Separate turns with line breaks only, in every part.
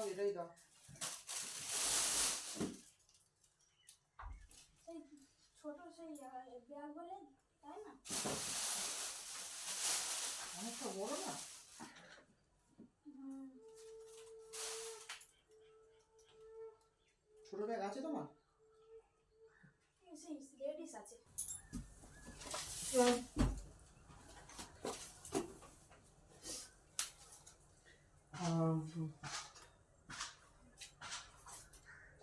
থাক এটাই দাও
সেই ছোট সেই ব্যাগ বলে তাই না
অনেকটা বড় না ছোট ব্যাগ আছে তোমার
সেই লেডিস আছে
আম,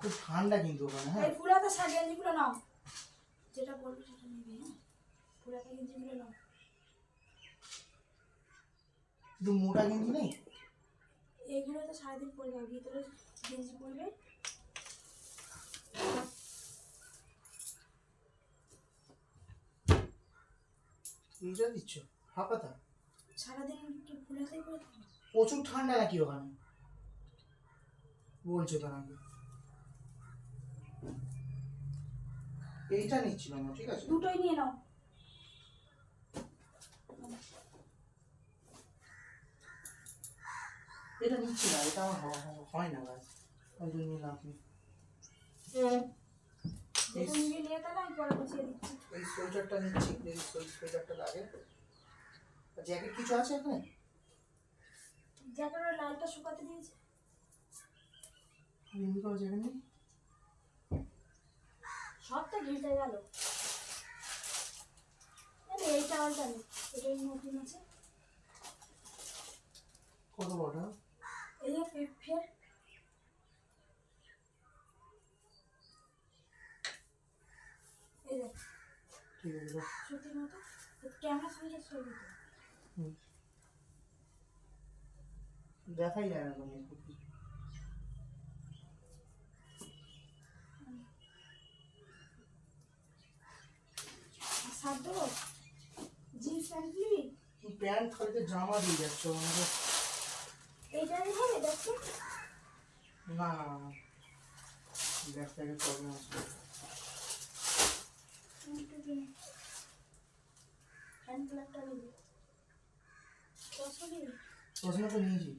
খুব ঠান্ডা কিন্তু ওখানে হ্যাঁ।
ফুলাতে শাড়ি গেঞ্জিগুলো নাও। যেটা বলব সেটা নেবে হ্যাঁ। ফুলাতে গেঞ্জিগুলো নাও।
কিন্তু মোটা গেঞ্জি নেই?
এইগুলো তো সারাদিন পরে যাবে ভিতরে গেঞ্জি পরবে।
এইটা দিচ্ছ? হাফাতা
সারাদিন কি ফুলাতেই পরে
প্রচুর ঠান্ডা নাকি ওখানে? বলছো তো নাকি এইটা নিচ্ছিলাম না ঠিক আছে?
দুটোই নিয়ে নাও।
এটা নিচ্ছি না এটা আমার হয় না ভাই। ওই জন্য নিলাম
পরে
এই সোয়েটারটা নিচ্ছি এই সোয়েটারটা লাগে। জ্যাকেট কিছু আছে এখানে?
জ্যাকেটের লালটা শুকাতে দিয়েছি।
এমনি কোনো জ্যাকেট নেই?
গেল। এই টাওয়ালটা নেই এটাই নতুন আছে।
কত বড়?
এই ফের
ঠিক আছে।
মতো। ক্যামেরা সঙ্গে ছবি
দেখাই যায় না তুমি
আর শার্ট দেবো জিন্স প্যান্ট নিবি?
প্যান্ট খালিতে জামা দিয়ে যাচ্ছ আমাকে।
এইটাই হবে দেখছ
না না না ব্যাগ ট্যাগের প্রবলেম আছে
হ্যান্ড প্লাগটা নিবি কত নিবি।
পছন্দ? তো নিয়েছি।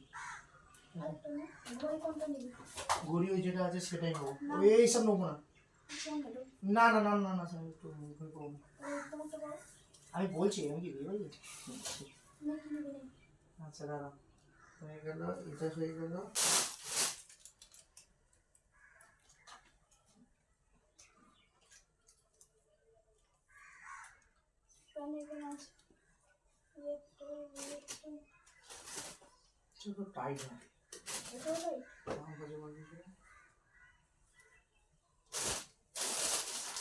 আরেকটা নে ঘড়ি কোনটা নিবি?
ঘড়ি ওই যেটা আছে সেটাই নেব।
না।
ওই এইসব নেব না।
কোনটা নেব
না না না না না স্যার একটু কম আমি বলছি আমি কি বিয়ে আচ্ছা দাঁড়া হয়ে গেল এটা হয়ে গেল। টাইট হয়
এটা হলো
আমার কাছে মনে হচ্ছে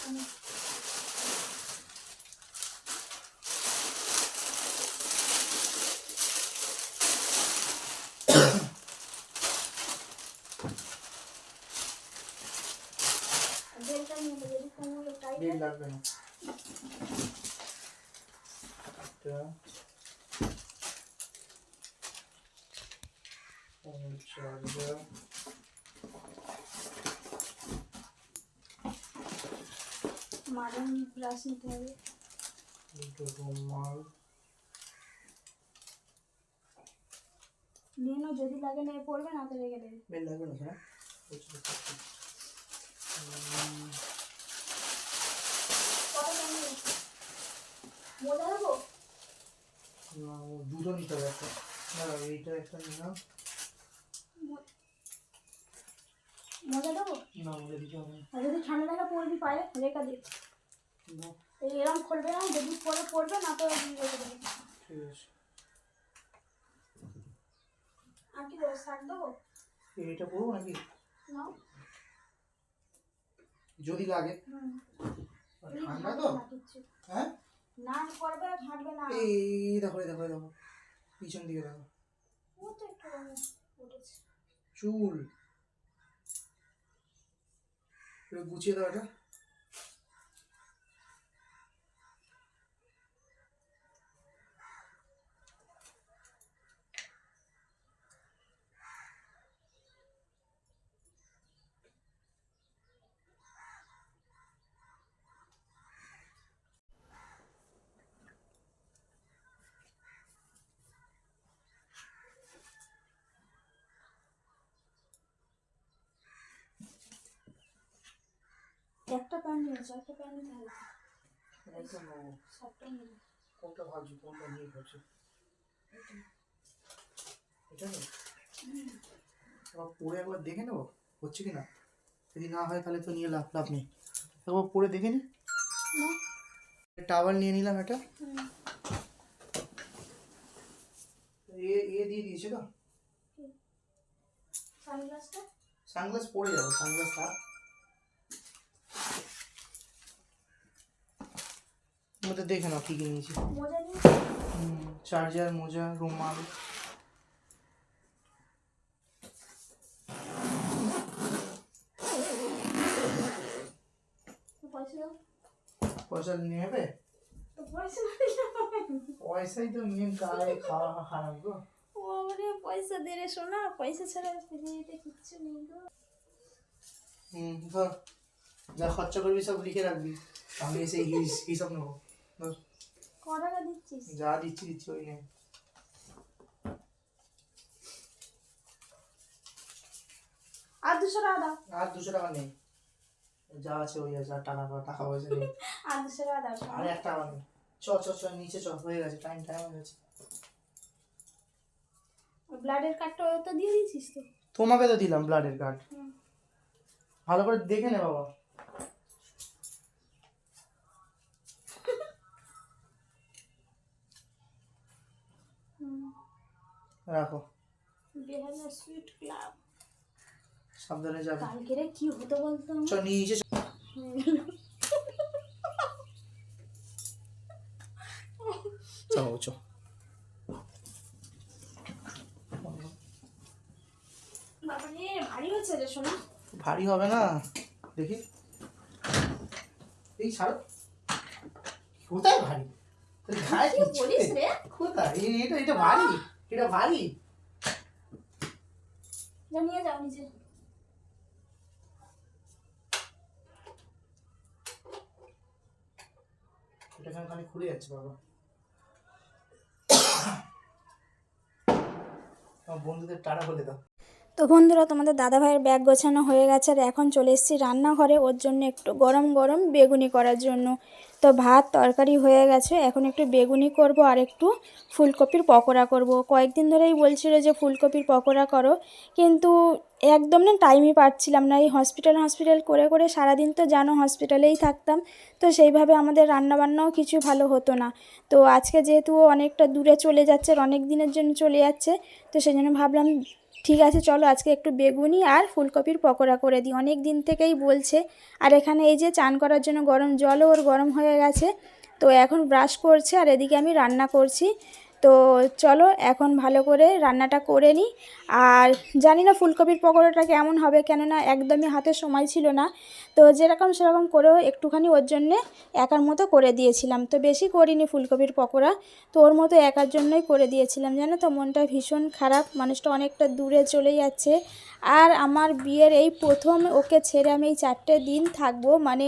আমি বেলটা নিয়ে নেবে যদি কোমরে টাইট
বেল
হয়
লাগবে না এটা চার্জার
মারন ব্রাশ নিতে হবে
দুটো রুমাল
নিয়ে নাও যদি লাগে না পড়বে না তো রেখে দেবে
বেল লাগবে না স্যার বুঝতে পারছি উম,
কত দাম নেবে? মোজা দেবো
না, ও দুটো নিতে হবে একটা। না এইটা একটা নিলাম
মোজা দেবো?
না বলে দিতে হবে
আর যদি ঠান্ডা লাগা পড়বি পায়ে রেখে দে
না।
এই এরম খুলবে না যদি পরে পড়বে না তো রেখে দেবে
ঠিক আছে।
আর কি দেবো শাক দেবো?
এইটা করব নাকি?
নাও।
যদি লাগে। ঠান্ডা তো? হ্যাঁ?
না করবে হাঁটবে না।
এই দেখো দেখো দেখো। পিছন দিকে দেখো।
ও তো একটু
চুল। একটু গুছিয়ে দাও এটা।
একটা প্যান্ট নিয়েছো একটা প্যান্ট হবে
একদম নেব।
সবটা নিয়ে
কোনটা ভাবছি কোনটা নিয়ে ভাবছি? এটা। নেই এবার পরে একবার দেখে নেব হচ্ছে কি না যদি না হয় তাহলে তো নিয়ে লাভ লাভ নেই। একবার পরে দেখে নি। টাওয়াল নিয়ে নিলাম এটা। এ এ দিয়ে দিয়েছে তো?
সানগ্লাসটা?
সানগ্লাস পরে যাব সানগ্লাস থাক মধ্যে দেখে নাও কী কী নিয়েছি। চার্জার মোজা রুমাল।
পয়সা
পয়সা নেবে? পয়সাই তো মেন গায়ে খাওয়া খারাপ গো।
ও আমারে পয়সা দে রে সোনা পয়সা ছাড়া পৃথিবীতে কিচ্ছু নেই গো।
হুম ধর যা খরচা করবি সব লিখে রাখবি আমি এসে হিস- হিসাব নেব। ধর,
ক টাকা দিচ্ছিস?
যা দিচ্ছি দিচ্ছি ওই নেই
আর দুশো টাকা দাও।
আর দুশো টাকা নেই। যা আছে ওই আছে আর টাকা টাকা পয়সা নেই।
আর দুশো টাকা দাও
আর এক টাকা নেই। চ চ চ নিচে চ হয়ে গেছে টাইম টাইম হয়ে গেছে।
ব্লাডের কার্ডটা তো দিয়ে দিয়েছিস তো?
তোমাকে তো দিলাম ব্লাডের কার্ড ভালো করে দেখে নে বাবা। রাখো।
বেহালা সুইট ক্লাব
সাবধানে যাবে।
কালকে রে কি হতো বলতো?
চ নিচে চ।
ভারী হচ্ছে রে সোনা
ভারী হবে না। দেখি। এই ছাড়ো। কোথায় ভারী? কোথায়? এটা এটা ভারী। এটা ভারী
জানিয়ে যাও নিজে
এটা কেন খালি খুলে যাচ্ছে বাবা? আমার বন্ধুদের টাটা বলে দাও।
তো বন্ধুরা, তোমাদের দাদা ভাইয়ের ব্যাগ গোছানো হয়ে গেছে আর এখন চলে এসেছি রান্নাঘরে। ওর জন্য একটু গরম গরম বেগুনি করার জন্য। তো ভাত, তরকারি হয়ে গেছে। এখন একটু বেগুনি করব আর একটু ফুলকপির পকোড়া করব। কয়েকদিন ধরেই বলছিল যে ফুলকপির পকোড়া করো, কিন্তু একদম না টাইমই পাচ্ছিলাম না। এই হসপিটাল হসপিটাল করে করে সারাদিন তো জানো হসপিটালেই থাকতাম। তো সেইভাবে আমাদের রান্নাবান্নাও কিছু ভালো হতো না। তো আজকে যেহেতু অনেকটা দূরে চলে যাচ্ছে অনেক দিনের জন্য চলে যাচ্ছে, তো সেই জন্য ভাবলাম ঠিক আছে, চলো আজকে একটু বেগুনি আর ফুলকপির পকোড়া করে দিই। অনেক দিন থেকেই বলছে, আর এখানে এই যে চান করার জন্য গরম জলও ওর গরম হয়ে গেছে, তো এখন ব্রাশ করছে আর এদিকে আমি রান্না করছি। তো চলো এখন ভালো করে রান্নাটা করে নিই। আর জানি না ফুলকপির পকোড়াটা কেমন হবে, কেননা একদমই হাতে সময় ছিল না। তো যেরকম সেরকম করেও একটুখানি ওর জন্যে একার মতো করে দিয়েছিলাম। তো বেশি করিনি ফুলকপির পকোড়া, তো ওর মতো একার জন্যই করে দিয়েছিলাম। জানো তো মনটা ভীষণ খারাপ, মানুষটা অনেকটা দূরে চলে যাচ্ছে। আর আমার বিয়ের এই প্রথম ওকে ছেড়ে আমি এই চারটে দিন থাকব মানে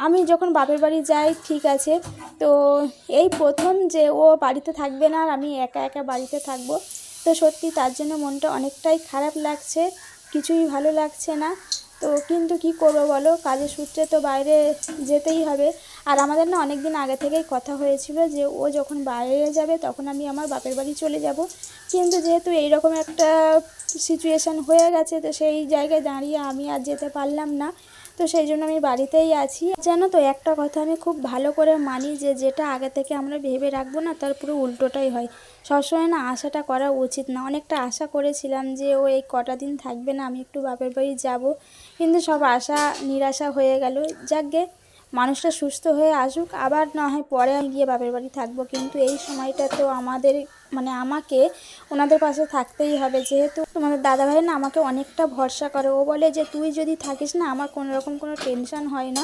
আমি যখন বাপের বাড়ি যাই, ঠিক আছে, তো এই প্রথম যে ও বাড়িতে থাকবে না আর আমি একা একা বাড়িতে থাকব, তো সত্যি তার জন্য মনটা অনেকটাই খারাপ লাগছে, কিছুই ভালো লাগছে না, তো কিন্তু কি করব বলো, কাজের সূত্রে তো বাইরে যেতেই হবে। আর আমাদের না অনেক দিন আগে থেকেই কথা হয়েছিল যে ও যখন বাইরে যাবে তখন আমি আমার বাপের বাড়ি চলে যাব। কিন্তু যেহেতু এইরকম একটা সিচুয়েশান হয়ে গেছে, তো সেই জায়গায় দাঁড়িয়ে আমি আর যেতে পারলাম না। তো সেই জন্য আমি বাড়িতেই আছি। জানো তো, একটা কথা আমি খুব ভালো করে মানি যে, যেটা আগে থেকে আমরা ভেবে রাখব না, তার পুরো উল্টোটাই হয়। সবসময় না আশাটা করা উচিত না। অনেকটা আশা করেছিলাম যে, ও এই কটা দিন থাকবে না, আমি একটু বাপের বাড়ি যাব। কিন্তু সব আশা, নিরাশা হয়ে গেল। যাকগে, মানুষটা সুস্থ হয়ে আসুক। আবার না হয় পরে আমি গিয়ে বাপের বাড়ি থাকব। কিন্তু এই সময়টা তো আমাদের মানে আমাকে ওনাদের পাশে থাকতেই হবে। যেহেতু তোমাদের দাদাভাই না আমাকে অনেকটা ভরসা করে। ও বলে যে, তুই যদি থাকিস না, আমার কোনো রকম কোনো টেনশন হয় না।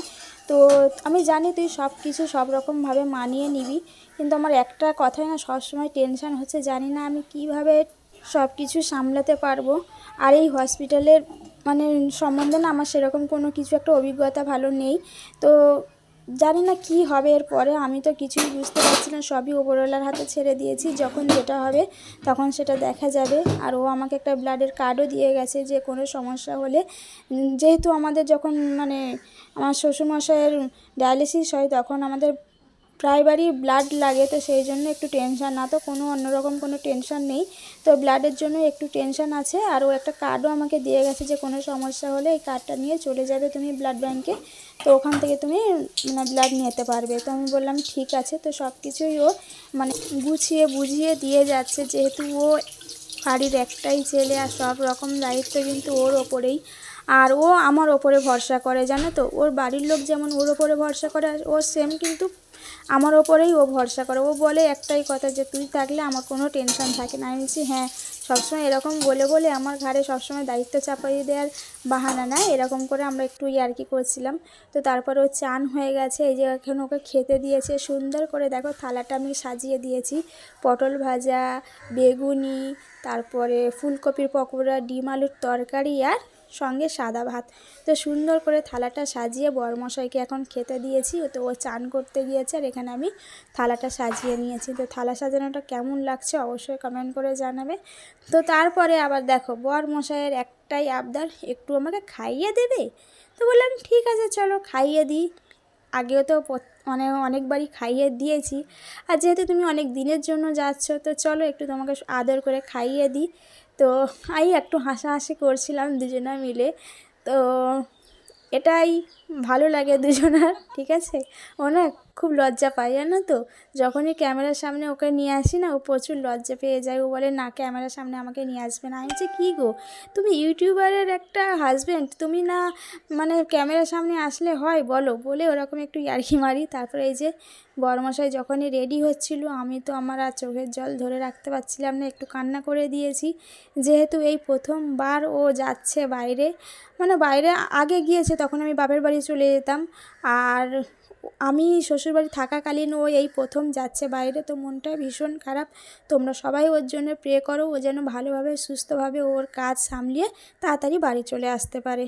তো আমি জানি তুই সব কিছু সব রকমভাবে মানিয়ে নিবি। কিন্তু আমার একটা কথাই না সবসময় টেনশন হচ্ছে। জানি না আমি কীভাবে সব কিছু সামলাতে পারব। আর এই হসপিটালের মানে সম্বন্ধে না আমার সেরকম কোনো কিছু একটা অভিজ্ঞতা ভালো নেই। তো জানি না কি হবে এরপরে, আমি তো কিছুই বুঝতে পারছি না, সবই ওপরওয়ালার হাতে ছেড়ে দিয়েছি, যখন যেটা হবে তখন সেটা দেখা যাবে। আর ও আমাকে একটা ব্লাডের কার্ডও দিয়ে গেছে যে কোনো সমস্যা হলে। যেহেতু আমাদের যখন মানে আমার শ্বশুরমশাইয়ের ডায়ালিসিস হয়, তখন আমাদের প্রায়বারই ব্লাড লাগে, তো সেই জন্য একটু টেনশান না তো কোনো অন্যরকম কোনো টেনশন নেই। তো ব্লাডের জন্য একটু টেনশন আছে। আর ও একটা কার্ডও আমাকে দিয়ে গেছে যে, কোনো সমস্যা হলে এই কার্ডটা নিয়ে চলে যাবে তুমি ব্লাড ব্যাংকে তো ওখান থেকে তুমি মানে ব্লাড নিতে পারবে। তো আমি বললাম, ঠিক আছে। তো সব কিছুই ও মানে গুছিয়ে বুঝিয়ে দিয়ে যাচ্ছে। যেহেতু ও বাড়ির একটাই ছেলে আর সব রকম দায়িত্ব কিন্তু ওর ওপরেই। আর ও আমার ওপরে ভরসা করে, জানো তো? ওর বাড়ির লোক যেমন ওর ওপরে ভরসা করে, আর ও সেম কিন্তু আমার ওপরেই ও ভরসা করে। ও বলে একটাই কথা যে, তুই থাকলে আমার কোনো টেনশন থাকে না। আমি বলছি হ্যাঁ সবসময় এরকম বলে বলে আমার ঘাড়ে সবসময় দায়িত্ব চাপাইয়ে দেওয়ার বাহানা নেয় এরকম করে আমরা একটু ইয়ার্কি করছিলাম। তো তারপর ও চান হয়ে গেছে। এই যে এখন ওকে খেতে দিয়েছে, সুন্দর করে দেখো থালাটা আমি সাজিয়ে দিয়েছি। পটল ভাজা, বেগুনি, তারপরে ফুলকপির পকোড়া, ডিম আলুর তরকারি আর সঙ্গে সাদা ভাত। তো সুন্দর করে থালাটা সাজিয়ে বরমশাইকে এখন খেতে দিয়েছি। তো ও চান করতে গিয়েছে আর এখানে আমি থালাটা সাজিয়ে নিয়েছি। তো থালা সাজানোটা কেমন লাগছে অবশ্যই কমেন্ট করে জানাবে। তো তারপরে আবার দেখো, বরমশাইয়ের একটাই আবদার, একটু আমাকে খাইয়ে দেবে? তো বললাম, ঠিক আছে, চলো খাইয়ে দিই। আগেও তো মানে অনেকবারই খাইয়ে দিয়েছি। আর যেহেতু তুমি অনেক দিনের জন্য যাচ্ছ, তো চলো একটু তোমাকে আদর করে খাইয়ে দিই। তো আমি একটু হাসাহাসি করছিলাম দুজনা মিলে। তো এটাই ভালো লাগে দুজনার, ঠিক আছে? না খুব লজ্জা পায়, জানো তো? যখনই ক্যামেরার সামনে ওকে নিয়ে আসি না, ও প্রচুর লজ্জা পেয়ে যায়। ও বলে, না, ক্যামেরার সামনে আমাকে নিয়ে আসবে না। আমি বলছি কী গো? তুমি ইউটিউবারের একটা হাজব্যান্ড তুমি না মানে ক্যামেরার সামনে আসলে হয়? বলো। বলে ওরকম একটু ইয়ার্কি মারি। তারপরে এই যে বড়মশাই যখনই রেডি হচ্ছিল, আমি তো আমার আর চোখের জল ধরে রাখতে পারছিলাম না। একটু কান্না করে দিয়েছি। যেহেতু এই প্রথমবার ও যাচ্ছে বাইরে মানে বাইরে আগে গিয়েছে, তখন আমি বাপের বাড়ি চলে যেতাম। আর আমি শ্বশুরবাড়ি থাকাকালীন ও এই প্রথম যাচ্ছে বাইরে, তো মনটা ভীষণ খারাপ। তোমরা সবাই ওর জন্য প্রে করো, ও যেন ভালোভাবে, সুস্থভাবে ওর কাজ সামলিয়ে তাড়াতাড়ি বাড়ি চলে আসতে পারে।